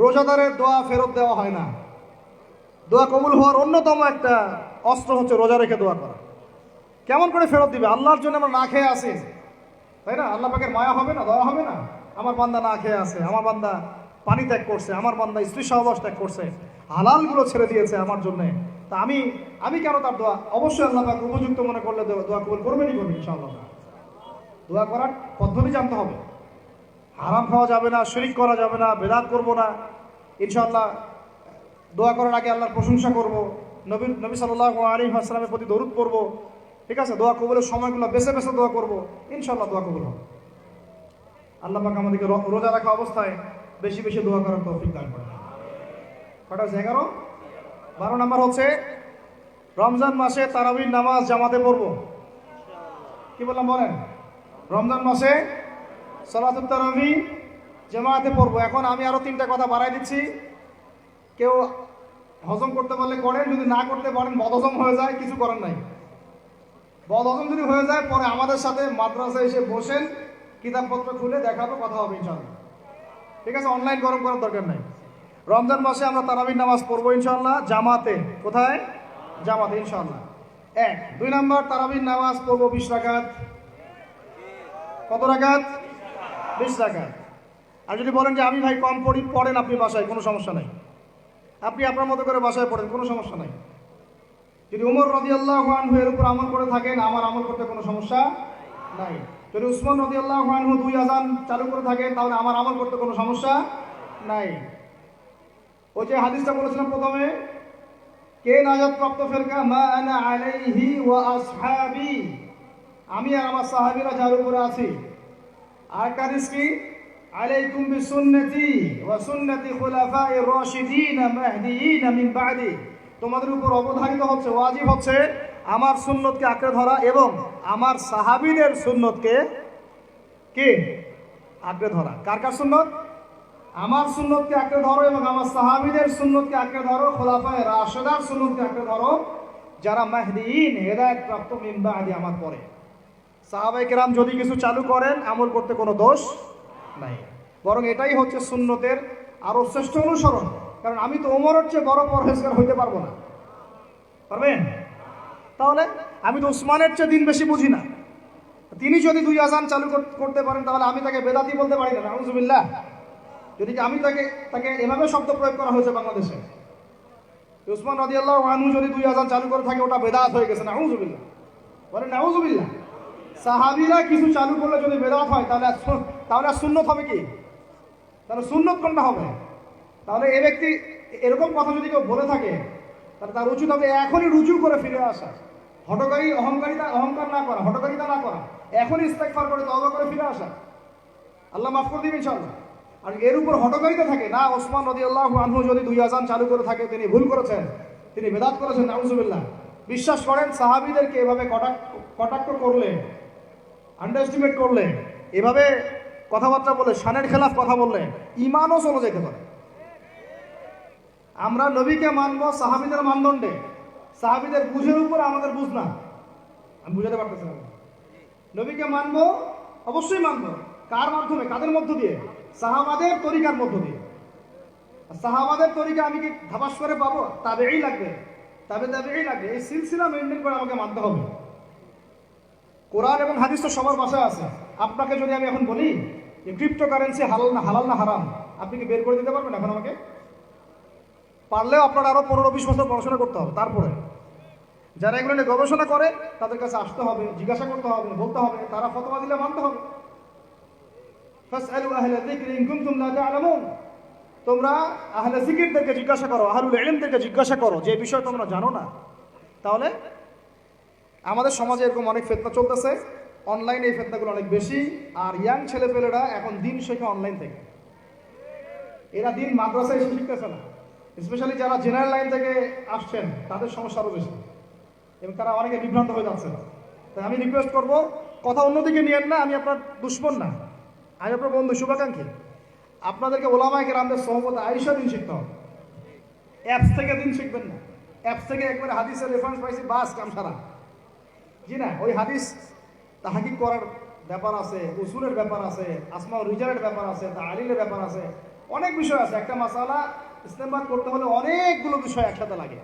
রোজাদারের দোয়া ফেরত দেওয়া হয় না। দোয়া কবুল হওয়ার অন্যতম একটা অস্ত্র হচ্ছে রোজা রেখে দোয়া করা। কেমন করে ফেরত দিবে? আল্লাহর জন্য আমরা না খেয়ে আসি তাই না? আল্লাহ পাকের মায়া হবে না? দয়া হবে না? আমার বান্দা না খেয়ে আছে, আমার বান্দা পানি ত্যাগ করছে, আমার বান্দা স্ত্রী সহবাস ত্যাগ করছে, হালালগুলো ছেড়ে দিয়েছে আমার জন্য। তা আমি আমি কেন তার দোয়া? অবশ্যই আল্লাহ পাক উপযুক্ত মনে করলে দোয়া দোয়া কবুল করবেনই করবেন ইনশাআল্লাহ। দোয়া করার পদ্ধতি জানতে হবে। হারাম খাওয়া যাবে না, শরিক করা যাবে না, বেদাত করব না। ইনশাআল্লাহ, দোয়া করার আগে আল্লাহর প্রশংসা করব। নবী নবী সাল্লাহ আলী আসসালামের প্রতি দরুদ পড়ব। ঠিক আছে? দোয়া কবুলের সময়গুলো বেছে বেছে দোয়া করব। ইনশাআল্লাহ দোয়া কবুল আল্লাহ পাক আমাদেরকে রোজা রাখা অবস্থায় বেশি বেশি দোয়া করার তৌফিক দান করে কটা হচ্ছে এগারো? বারো নাম্বার হচ্ছে, রমজান মাসে তারাবির নামাজ জামাতে পড়ব। কি বললাম বলেন? রমজান মাসে সালাতুত তারাবি জামাতে পড়ব। এখন আমি আরও তিনটা কথা বাড়াই দিচ্ছি। কেউ হজম করতে পারলে করেন, যদি না করতে পারেন বদহজম হয়ে যায়, কিছু করার নাই। বদহজম যদি হয়ে যায়, পরে আমাদের সাথে মাদ্রাসায় এসে বসেন, কিতাবপত্র খুলে দেখাবো, কথা হবে ইনশাল্লাহ ঠিক আছে? অনলাইন গরম করার দরকার নাই। রমজান মাসে আমরা তারাবির নামাজ পড়ব ইনশাল্লাহ জামাতে। কোথায়? জামাতে ইনশাল্লাহ এক। দুই নম্বর, তারাবির নামাজ পড়ব বিশ রাকাত। কত রাকাত? বিশ রাকাত আর যদি বলেন যে আমি ভাই কম পড়ি, পড়েন আপনি বাসায়, কোনো সমস্যা নাই। আপনি আপনার মতো করে বাসায় পড়েন, কোনো সমস্যা নাই। যদি উমর রদি আল্লাহ আনহু এর উপর আমল করে থাকেন, আমার আমল করতে কোনো সমস্যা নাই। যদি উসমান রদি আল্লাহ আনহু দুই আজান চালু করে থাকেন, তাহলে আমার আমল করতে কোনো সমস্যা নাই। ওই যে হাদিসটা বলেছিলাম প্রথমে, কে নাজাত প্রাপ্ত ফেরকা? মা আনা আলাইহি ওয়া আসহাবি। আমি আর আমার সাহাবীরা যার উপরে আছি। আর ওয়া তোমাদের উপর অবধারিত হচ্ছে, ওয়াজিব হচ্ছে আমার সুন্নতকে আঁকড়ে ধরা এবং আমার সাহাবীদের সুন্নতকে কে? আঁকড়ে ধরা। কার কার সুন্নত? আমার সুন্নতকে আঁকড়ে ধরো এবং আমার সাহাবিদের সুন্নতকে আঁকড়ে ধরো, খোলাফায়ে রাশেদার সুন্নতকে আঁকড়ে ধরো, যারা মাহদিয়িন হেদায়েত প্রাপ্ত মিন বাদি আমার পরে। সাহাবাই কেরাম যদি কিছু চালু করেন, আমল করতে কোনো দোষ নাই। বরং এটাই হচ্ছে সুন্নতের আরও শ্রেষ্ঠ অনুসরণ। কারণ আমি তো ওমরের চেয়ে বড় পরহেজগার হইতে পারব না। পারবেন? তাহলে আমি তো উসমানের চেয়ে দিন বেশি বুঝি না। তিনি যদি দুই আজান চালু করতে পারেন, তাহলে আমি তাকে বেদাতি বলতে পারি না। নাউজুবিল্লাহ। যদি আমি তাকে তাকে এভাবে শব্দ প্রয়োগ করা হয়েছে বাংলাদেশে। উসমান রাদিয়াল্লাহু আনহু যদি দুই আজান চালু করে থাকে, ওটা বেদাত হয়ে গেছে। নাউজুবিল্লাহ। বলে নাউজুবিল্লাহ। সাহাবিরা কিছু চালু করলে যদি বেদাত হয়, তাহলে তাহলে সুন্নত হবে কি? তাহলে সুন্নত কোনটা হবে? তাহলে এ ব্যক্তি এরকম কথা যদি কেউ বলে থাকে, তাহলে তার উচিত হবে এখনই রুজু করে ফিরে আসা। হটকারী অহংকারিতা অহংকার না করা হটকারিতা না করা। এখনই ইস্তেকফার করে, তওবা করে ফিরে আসা। আল্লাহ মাফ করে দিবেন, ইনশাআল্লাহ। আর এর উপর হটকারিতা থাকে না। ওসমান রাদিয়াল্লাহু আনহু যদি দুই আজান চালু করে থাকে, তিনি ভুল করেছেন। তিনি বেদাত করেছেন, নাউজুবিল্লাহ। বিশ্বাস করেন, সাহাবীদেরকে এভাবে কটাক্ষ কটাক্ষ করলে আন্ডারএস্টিমেট করলে, এভাবে কথাবার্তা বলে, শানের খেলাফ কথা বললে, ইমানও চলে যেতে পারে। আমরা নবীকে মানবো, সাহাবিদের মানদণ্ডে। সাহাবিদের বুঝের উপর আমাদের বুঝ না। আমি বুঝাতে পারতেছি না। নবীকে মানবো, অবশ্যই মানবো। কার মাধ্যমে? কাদের মধ্য দিয়ে? সাহাবাদের তরিকার মধ্য দিয়ে। সাহাবাদের তরিকা আমি কি ধাপাস করে পাবো? তাবেই লাগবে। তবে তাবেই লাগবে। এই সিলসিলা মেনটেন করে আমাকে মানতে হবে। কোরআন এবং হাদিস তো সবার বাসায় আছে। আপনাকে যদি আমি এখন বলি, যে ক্রিপ্টো কারেন্সি হালাল না হালাল না হারাম, আপনি কি বের করে দিতে পারবেন এখন আমাকে? পারলেও আপনার আরও পনেরো বিশ বছর পড়াশোনা করতে হবে, তারপরে। যারা এগুলো নিয়ে গবেষণা করে, তাদের কাছে আসতে হবে, জিজ্ঞাসা করতে হবে, বলতে হবে, তারা ফতোয়া দিলে মানতে হবে। তোমরা আহলে জিকিরদেরকে জিজ্ঞাসা করো, আহলুল ইলমদেরকে জিজ্ঞাসা করো, যে বিষয় তোমরা জানো না, তাহলে আমাদের সমাজে এরকম অনেক ফেতনা চলতেছে। অনলাইনে এই ফেতনাগুলো অনেক বেশি। আর ইয়াং ছেলেপেলেরা এখন দিন শেখে অনলাইন থেকে। এরা দিন মাদ্রাসায় এসে শিখতেছে না। স্পেশালি যারা জেনারেল লাইন থেকে আসছেন, তাদের সমস্যা আরও বেশি। এবং তারা অনেকে বিভ্রান্ত হয়ে যাচ্ছে তাই আমি রিকোয়েস্ট করব, কথা অন্যদিকে নিয়েন না, আমি আপনার দুশ্মন না। আমি আপনার বন্ধু, শুভাকাঙ্ক্ষী। আপনাদেরকে ওলামায়কে রামদের সহমত আইসা দিন শিখতে হবে। অ্যাপস থেকে দিন শিখবেন না। অ্যাপস থেকে একবারে হাদিসের রেফারেন্স পাইছি, বাস কাম সারা। জি না, ওই হাদিস তাহাকি করার ব্যাপার আছে, উসুলের ব্যাপার আছে, আসমা রিজালের ব্যাপার আছে তা আলিলের ব্যাপার আছে, অনেক বিষয় আছে। একটা মাসালা ইস্তেমবাদ করতে হলে অনেকগুলো বিষয় একসাথে লাগে।